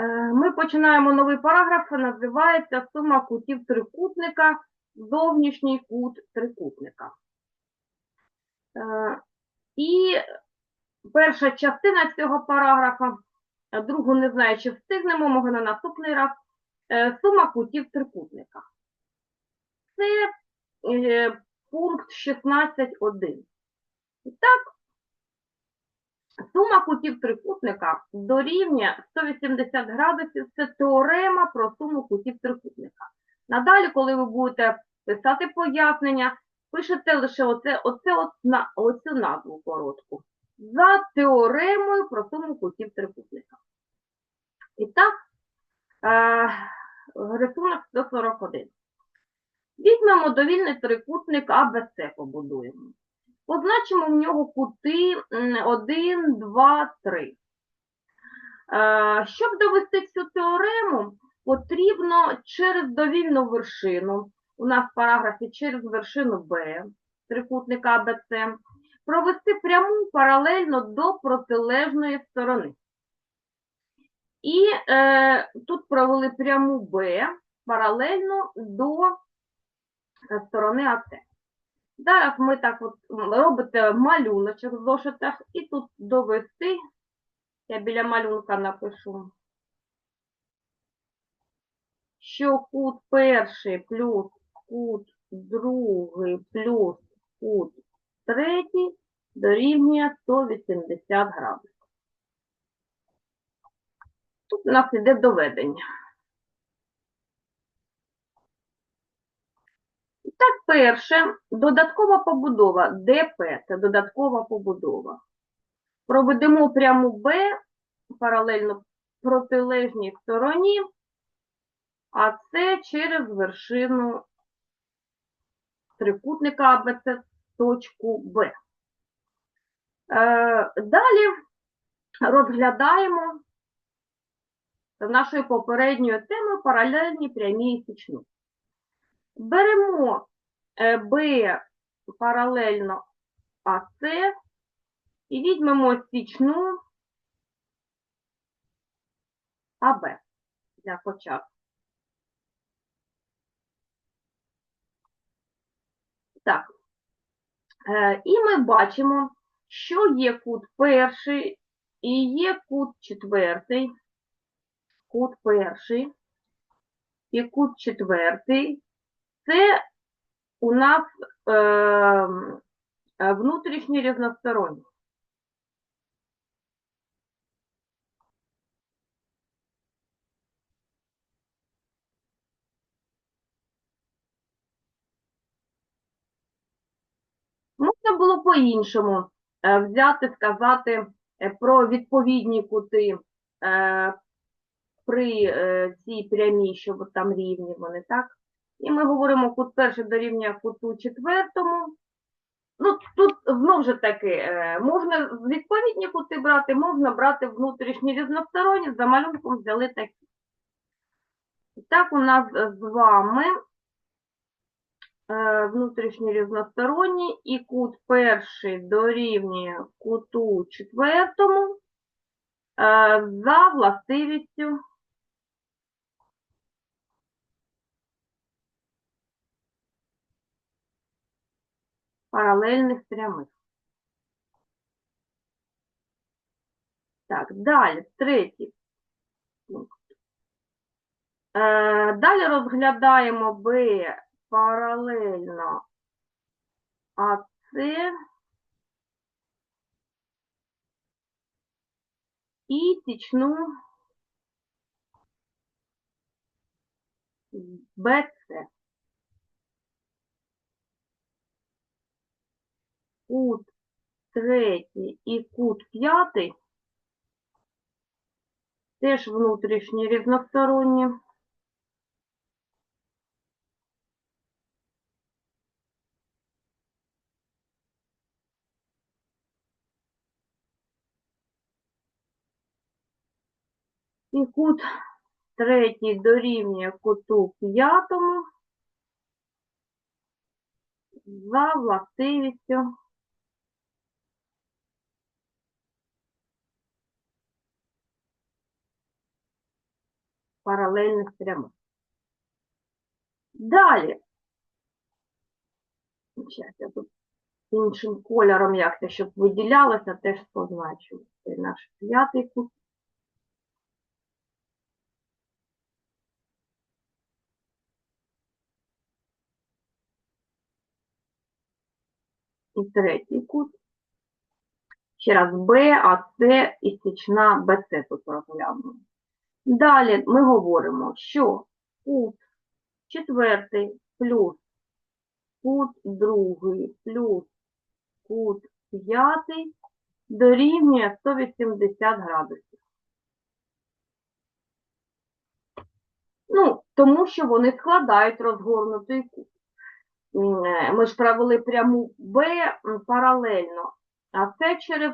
Е, Ми починаємо новий параграф, називається сума кутів трикутника, зовнішній кут трикутника. Е, І перша частина цього параграфа, другу не знаю, чи встигнемо, може на наступний раз, Е, сума кутів трикутника. Це пункт 16.1. І так, сума кутів трикутника дорівнює 180 градусів. Це теорема про суму кутів трикутника. Надалі, коли ви будете писати пояснення, пишете лише оце, оце от оцю назву коротку. За теоремою про суму кутів трикутника. І так, е, рисунок 141. Візьмемо довільний трикутник АБЦ побудуємо. Позначимо в нього кути 1, 2, 3. Щоб довести цю теорему, потрібно через довільну вершину, у нас в параграфі через вершину Б, трикутника АБЦ, провести пряму паралельно до протилежної сторони. І е, тут провели пряму Б паралельно до сторони АЦ. Зараз ми так от робите малюночок в зошитах і тут довести, я біля малюнка напишу, що кут перший плюс кут другий плюс кут третій дорівнює 180 градусів. Тут у нас іде доведення. І так, перше, додаткова побудова. ДП це додаткова побудова. Проведемо пряму Б паралельно протилежній стороні, а це через вершину трикутника АБЦ точку Б. Е, Далі розглядаємо нашою попередньою темою паралельні прямі і січну. Беремо Б паралельно АС і візьмемо січну АБ для початку. Так, е, і ми бачимо, що є кут перший і є кут четвертий, кут перший і кут четвертий. Це у нас е, е, внутрішні різносторонні. Можна було по-іншому е, взяти, сказати е, про відповідні кути при цій прямій, щоб там рівні вони, так? І ми говоримо, кут перший дорівнює куту четвертому. Ну, тут знову ж таки, е, можна відповідні кути брати, можна брати внутрішні різносторонні, за малюнком взяли такі. І так, у нас з вами е, внутрішні різносторонні, і кут перший дорівнює куту четвертому е, за властивістю паралельних прямих. Так, далі, третій пункт. Е, Далі розглядаємо Б паралельно АС і січну БЦ. Кут третій і кут п'ятий теж внутрішні різносторонні. І кут третій дорівнює куту п'ятому за властивістю паралельних прямих. Далі. Зараз я тут іншим кольором, як це, щоб виділялося, теж позначу. Це наш п'ятий кут. І третій кут. Ще раз Б, АС і січна БЦ тут розглянемо. Далі ми говоримо, що кут четвертий плюс кут другий плюс кут п'ятий дорівнює 180 градусів. Ну, тому що вони складають розгорнутий кут. Е, Ми ж провели пряму Б паралельно, а це через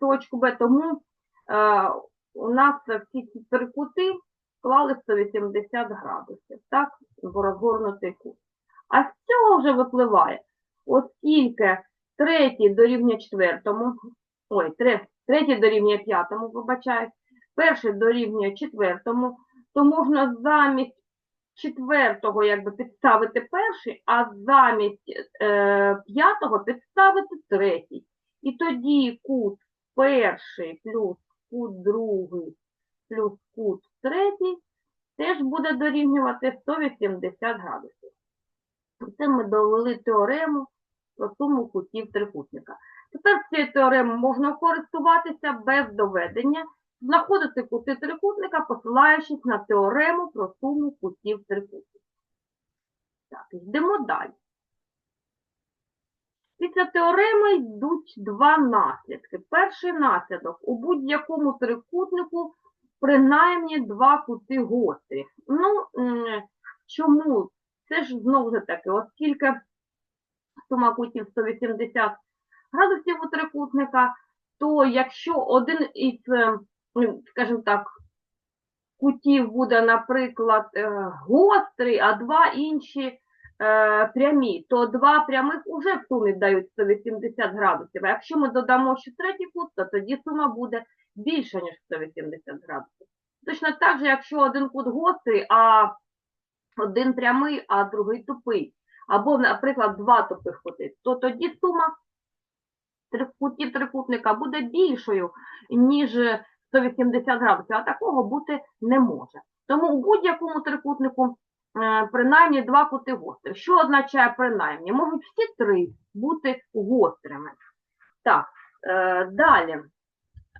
точку Б, тому е, у нас всі ці трикути склали 180 градусів, так, розгорнутий кут. А з цього вже випливає, оскільки третій дорівнює четвертому, ой, тре- третій дорівнює п'ятому, вибачаюсь, перший дорівнює четвертому, то можна замість четвертого якби підставити перший, а замість е, п'ятого підставити третій. І тоді кут перший плюс кут другий плюс кут третій теж буде дорівнювати 180 градусів. Це ми довели теорему про суму кутів трикутника. Тепер цією теоремою можна користуватися без доведення, знаходити кути трикутника, посилаючись на теорему про суму кутів трикутника. Так, йдемо далі. Після теореми йдуть два наслідки. Перший наслідок у будь-якому трикутнику принаймні два кути гострі. Ну, чому? Це ж знову ж таки, оскільки сума кутів 180 градусів у трикутника, то якщо один із, е, ну, скажімо так, кутів буде, наприклад, е, гострий, а два інші прямі, то два прямих уже в сумі дають 180 градусів. А якщо ми додамо ще третій кут, то тоді сума буде більша, ніж 180 градусів. Точно так же, якщо один кут гострий, а один прямий, а другий тупий, або, наприклад, два тупих кути, то тоді сума кутів трикутника буде більшою, ніж 180 градусів, а такого бути не може. Тому у будь-якому трикутнику е, принаймні два кути гострі. Що означає принаймні? Можуть всі три бути гострими. Так, е, далі.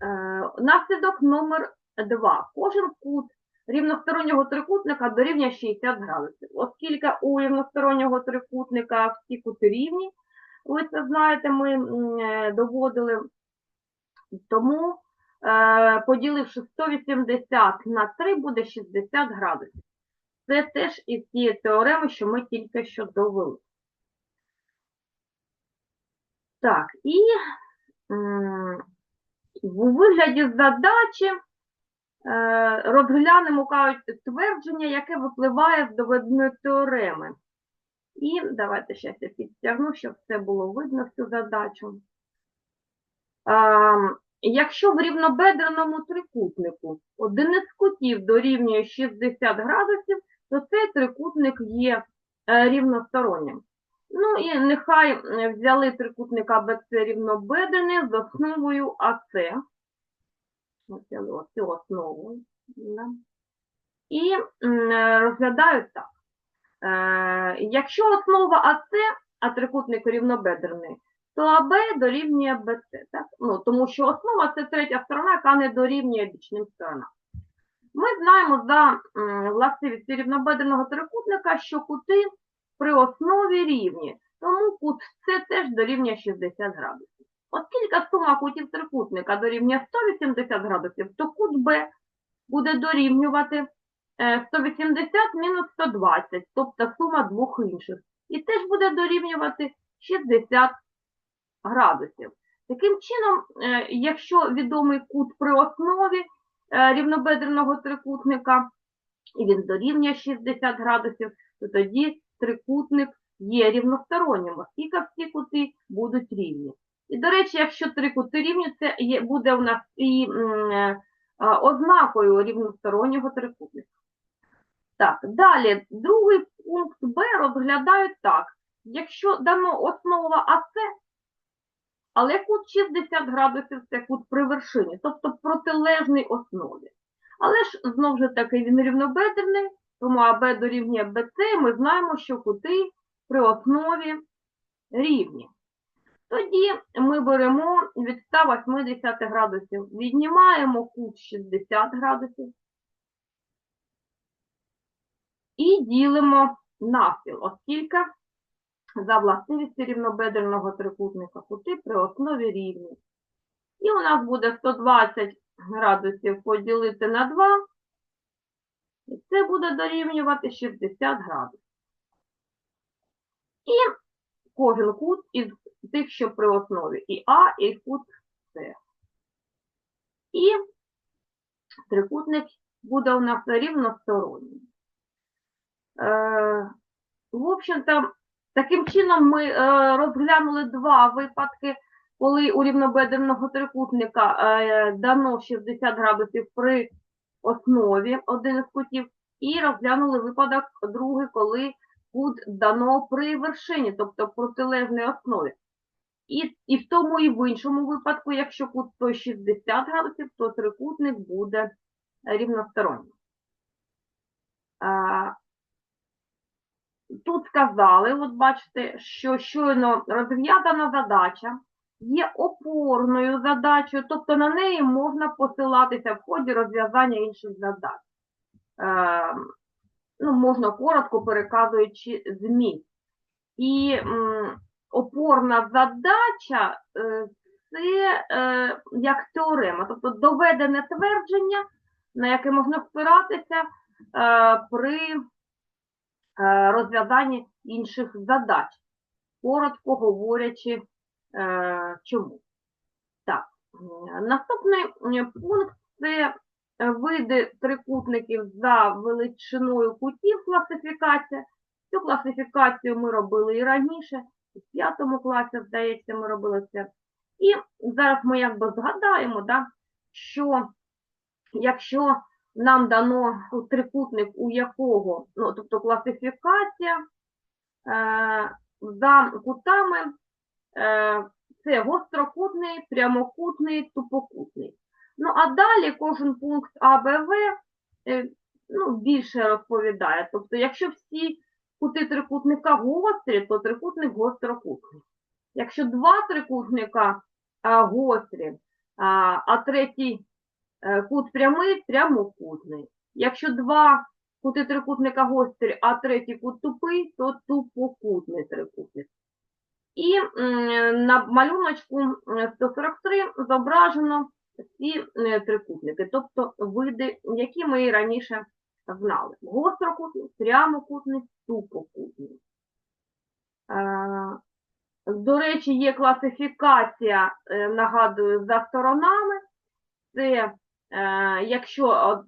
Е, наслідок номер два. Кожен кут рівностороннього трикутника дорівнює 60 градусів. Оскільки у рівностороннього трикутника всі кути рівні, ви це знаєте, ми е, доводили, тому е, поділивши 180 на 3, буде 60 градусів. Це теж із тієї теореми, що ми тільки що довели. Так, і у вигляді задачі е, розглянемо кажуть, твердження, яке випливає з доведеної теореми. І давайте ще я підтягну, щоб все було видно всю задачу. А, якщо в рівнобедреному трикутнику один із кутів дорівнює 60 градусів, то цей трикутник є е, рівностороннім. Ну і нехай е, взяли трикутник АБЦ рівнобедрений з основою АС. Взяли основу. Да. І е, розглядають так. Якщо основа АС, а трикутник рівнобедрений, то АБ дорівнює БЦ. Ну, тому що основа це третя сторона, яка не дорівнює бічним сторонам. Ми знаємо за властивістю рівнобедреного трикутника, що кути при основі рівні, тому кут С теж дорівнює 60 градусів. Оскільки сума кутів трикутника дорівнює 180 градусів, то кут Б буде дорівнювати е, 180 мінус 120, тобто сума двох інших. І теж буде дорівнювати 60 градусів. Таким чином, е, якщо відомий кут при основі е, рівнобедреного трикутника, і він дорівнює 60 градусів, то тоді трикутник є рівностороннім, оскільки всі кути будуть рівні. І, до речі, якщо три кути рівні, це є, буде у нас і е, е, ознакою рівностороннього трикутника. Так, далі, другий пункт Б розглядають так. Якщо дано основа АС, але кут 60 градусів це кут при вершині, тобто протилежний основі. Але ж знову ж таки він рівнобедерний, тому АБ дорівнює БЦ, ми знаємо, що кути при основі рівні. Тоді ми беремо від 180 градусів, віднімаємо кут 60 градусів і ділимо навпіл, оскільки за властивістю рівнобедреного трикутника кути при основі рівні. І у нас буде 120 градусів поділити на 2, і це буде дорівнювати 60 градусів. І кожен кут із тих, що при основі, і А, і кут С. І трикутник буде у нас рівносторонній. Е, в общем-то, таким чином ми е, розглянули два випадки, коли у рівнобедреного трикутника е, дано 60 градусів при основі один із кутів, і розглянули випадок другий, коли кут дано при вершині, тобто протилежній основі. І, і в тому і в іншому випадку, якщо кут 160 градусів, то трикутник буде рівностороннім. Тут сказали, от бачите, що щойно розв'язана задача є опорною задачею, тобто на неї можна посилатися в ході розв'язання інших задач. Е, ну, можна коротко переказуючи зміст. І м, опорна задача е, це е, як теорема, тобто доведене твердження, на яке можна спиратися е, при е, розв'язанні інших задач, коротко говорячи, е, чому. Так, наступний пункт це е, види трикутників за величиною кутів класифікація. Цю класифікацію ми робили і раніше, в п'ятому класі, здається, ми робили це. І зараз ми якби згадаємо, да, що якщо нам дано трикутник, у якого, ну, тобто класифікація е, за кутами, е, це гострокутний, прямокутний, тупокутний. Ну, а далі кожен пункт А, Б, е, ну, більше розповідає. Тобто, якщо всі кути трикутника гострі, то трикутник гострокутний. Якщо два трикутника гострі, а, третій кут прямий, прямокутний. Якщо два кути трикутника гострі, а третій кут тупий, то тупокутний трикутник. І на малюночку 143 зображено всі е, трикутники, тобто види, які ми раніше знали. Гострокутний, прямокутний, тупокутний. Е, До речі, є класифікація, е, нагадую, за сторонами. Це е, якщо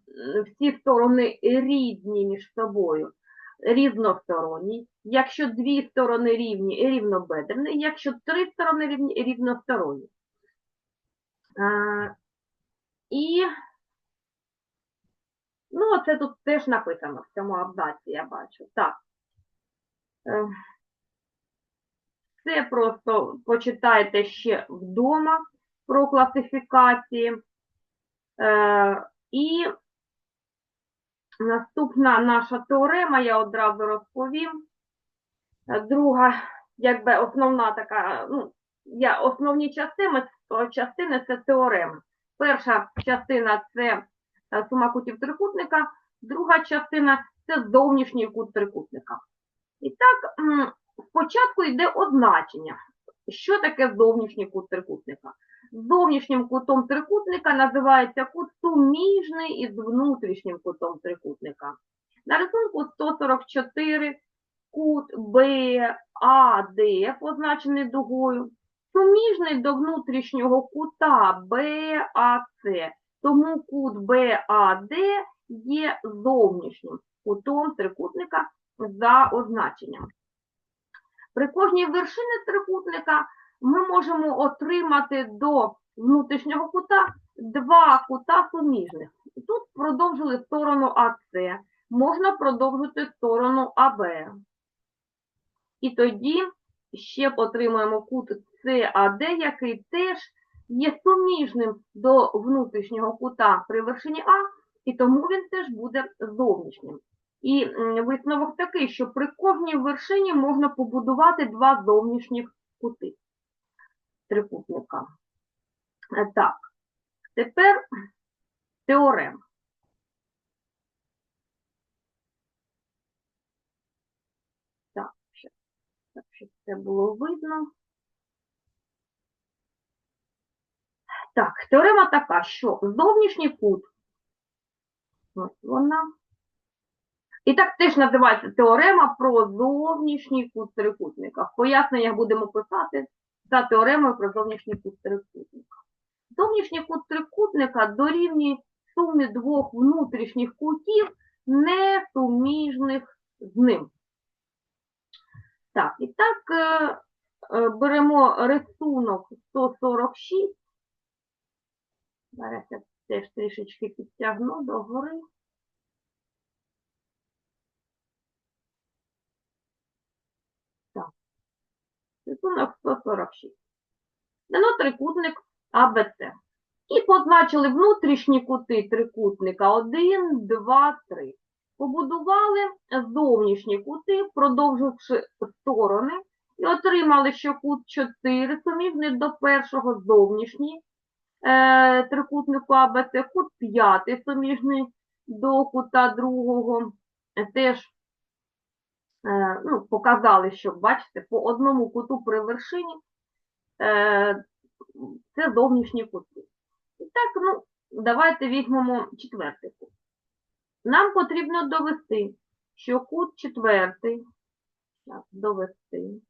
всі сторони рідні між собою, різносторонні. Якщо дві сторони рівні, рівнобедерні. Якщо три сторони рівні, рівносторонні. Е, І ну, це тут теж написано в цьому абзаці, я бачу. Так. Е, Це просто почитайте ще вдома про класифікації. Е, І наступна наша теорема, я одразу розповім. Е, Друга, якби основна така, ну, я, основні частини, частини це теореми. Перша частина це е, сума кутів трикутника, друга частина це зовнішній кут трикутника. І так, спочатку йде означення. Що таке зовнішній кут трикутника? Зовнішнім кутом трикутника називається кут суміжний із внутрішнім кутом трикутника. На рисунку 144 кут БАД, позначений дугою, суміжний до внутрішнього кута БАЦ. Тому кут БАД є зовнішнім кутом трикутника за означенням. При кожній вершині трикутника ми можемо отримати до внутрішнього кута два кута суміжних. Тут продовжили сторону АС. можна продовжити сторону АБ. І тоді ще отримаємо кут САД, який теж є суміжним до внутрішнього кута при вершині А, і тому він теж буде зовнішнім. І висновок такий, що при кожній вершині можна побудувати два зовнішніх кути трикутника. Е, Так, тепер теорема. Так, так, щоб це було видно. Так, теорема така, що зовнішній кут, ось вона. І так теж називається теорема про зовнішній кут трикутника. В поясненнях будемо писати за теоремою про зовнішній кут трикутника. Зовнішній кут трикутника дорівнює сумі двох внутрішніх кутів, не суміжних з ним. Так, і так е, е, беремо рисунок 146. Зараз я теж трішечки підтягну догори. Так. Рисунок 146. Дано трикутник АБЦ. І позначили внутрішні кути трикутника 1, 2, 3. Побудували зовнішні кути, продовживши сторони, і отримали, що кут 4 суміжний до першого зовнішній е, трикутнику АБЦ, кут 5 суміжний до кута другого. Теж ну, показали, що, бачите, по одному куту при вершині е, це зовнішні кути. І так, ну, давайте візьмемо четвертий кут. Нам потрібно довести, що кут четвертий, так, довести,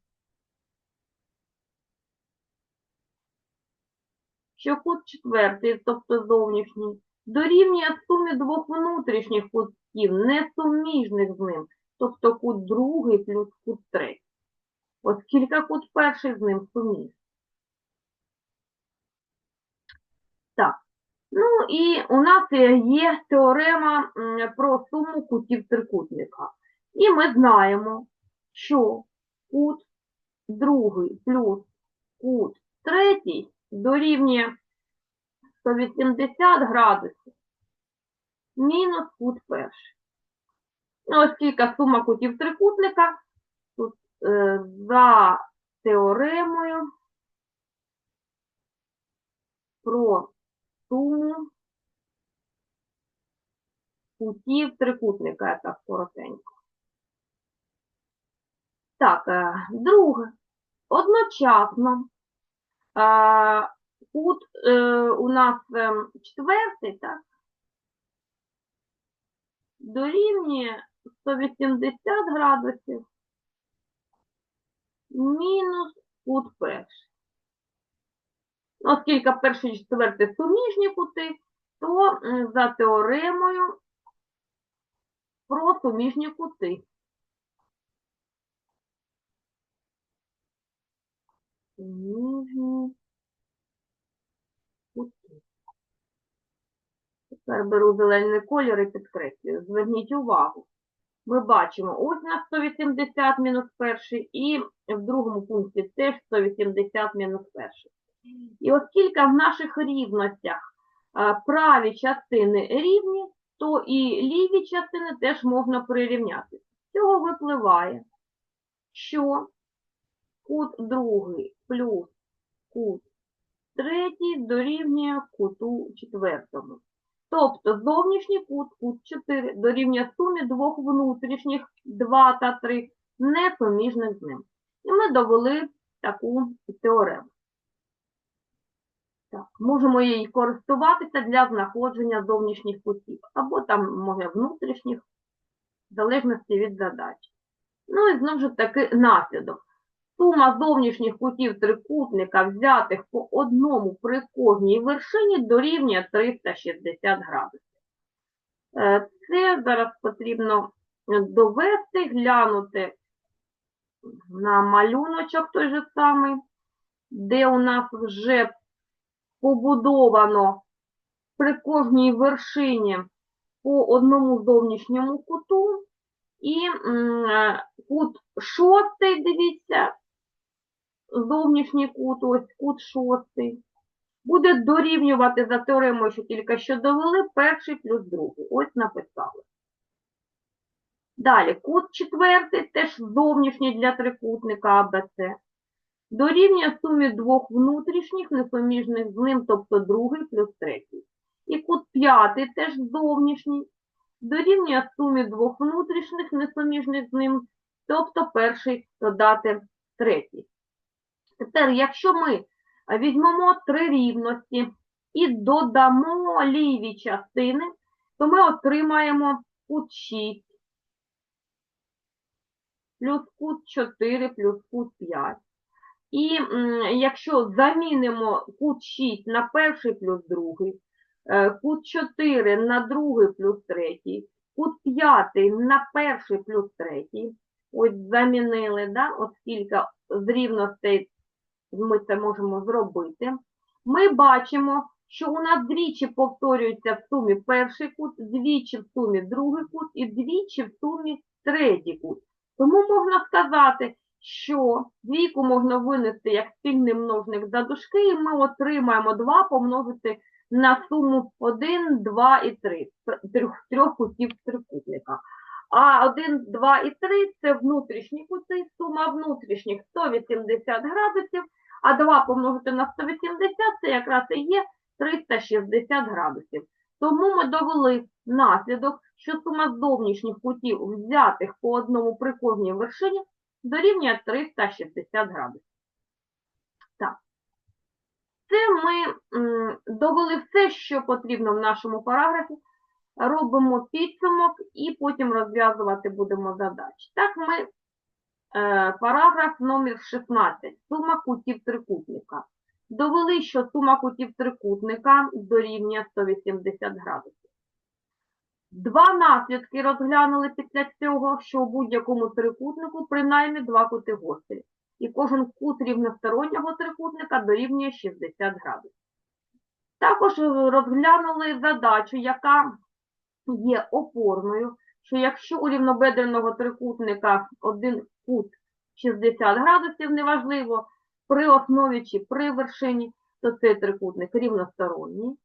що кут четвертий, тобто зовнішній, дорівнює сумі двох внутрішніх кутів, несуміжних з ним, тобто кут другий плюс кут третій. Оскільки кут перший з ним суміжний. Так, ну і у нас є теорема про суму кутів трикутника. І ми знаємо, що кут другий плюс кут третій дорівнює 180 градусів мінус кут перший. Ну, оскільки сума кутів трикутника тут е, за теоремою про суму кутів трикутника, я так коротенько. Так, е, друге. Одночасно е, кут е, у нас е, четвертий, так, дорівнює 180 градусів мінус кут перший. Оскільки перший і четвертий суміжні кути, то за теоремою про суміжні кути. Суміжні. Тепер беру зелений кольор і підкреслюю. Зверніть увагу. Ми бачимо ось на 180 мінус перший і в другому пункті теж 180 мінус перший. І оскільки в наших рівностях праві частини рівні, то і ліві частини теж можна прирівняти. З цього випливає, що кут другий плюс кут третій дорівнює куту четвертому. Тобто зовнішній кут, кут 4, дорівнює сумі двох внутрішніх 2 та 3, несуміжних з ним. І ми довели таку теорему. Так, можемо її користуватися для знаходження зовнішніх кутів, або там, може, внутрішніх, в залежності від задач. Ну і знову ж таки наслідок. Сума зовнішніх кутів трикутника, взятих по одному при кожній вершині, дорівнює 360 градусів. Е, Це зараз потрібно довести, глянути на малюночок той же самий, де у нас вже побудовано при кожній вершині по одному зовнішньому куту. І е, кут шостий, дивіться, зовнішній кут, ось кут шостий, буде дорівнювати за теоремою, що тільки що довели, перший плюс другий. Ось написали. Далі, кут четвертий, теж зовнішній для трикутника АБЦ. Дорівнює сумі двох внутрішніх несуміжних з ним, тобто другий плюс третій. І кут п'ятий, теж зовнішній, дорівнює сумі двох внутрішніх несуміжних з ним, тобто перший додати третій. Тепер, якщо ми візьмемо три рівності і додамо ліві частини, то ми отримаємо кут 6 плюс кут 4 плюс кут 5. І якщо замінимо кут 6 на перший плюс другий, е, кут 4 на другий плюс третій, кут 5 на перший плюс третій, ось замінили, да, оскільки з рівностей ми це можемо зробити, ми бачимо, що у нас двічі повторюється в сумі перший кут, двічі в сумі другий кут і двічі в сумі третій кут. Тому можна сказати, що двійку можна винести як спільний множник за дужки, і ми отримаємо 2 помножити на суму 1, 2 і 3 трьох, трьох кутів трикутника. А 1, 2 і 3 – це внутрішні кути, сума внутрішніх 180 градусів, а 2 помножити на 180 – це якраз і є 360 градусів. Тому ми довели наслідок, що сума зовнішніх кутів, взятих по одному при кожній вершині, дорівнює 360 градусів. Так. Це ми довели все, що потрібно в нашому параграфі. Робимо підсумок і потім розв'язувати будемо задачі. Так, ми параграф номер 16. Сума кутів трикутника. Довели, що сума кутів трикутника дорівнює 180 градусів. Два наслідки розглянули після цього, що у будь-якому трикутнику принаймні два кути гострі. І кожен кут рівностороннього трикутника дорівнює 60 градусів. Також розглянули задачу, яка є опорною, що якщо у рівнобедреного трикутника один кут 60 градусів, неважливо, при основі чи при вершині, то цей трикутник рівносторонній.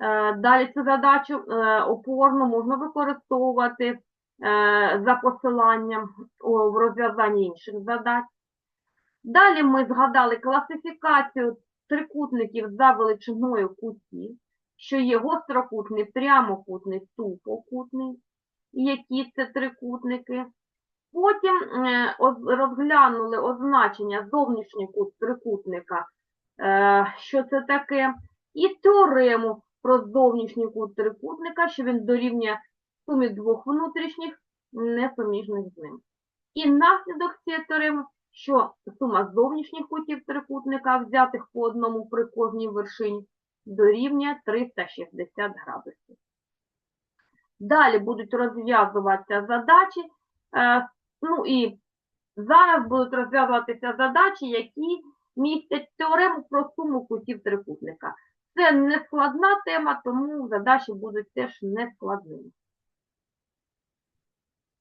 Е, Далі цю задачу е, опорну можна використовувати е, за посиланням в розв'язанні інших задач. Далі ми згадали класифікацію трикутників за величиною кутів, що є гострокутний, прямокутний, тупокутний, які це трикутники. Потім е, розглянули означення зовнішній кут трикутника, е, що це таке, і теорему про зовнішній кут трикутника, що він дорівнює сумі двох внутрішніх, несуміжних з ним. І наслідок цієї теореми, що сума зовнішніх кутів трикутника, взятих по одному при кожній вершині, дорівнює 360 градусів. Далі будуть розв'язуватися задачі, е, ну і зараз будуть розв'язуватися задачі, які містять теорему про суму кутів трикутника. Це не складна тема, тому задачі будуть теж нескладними.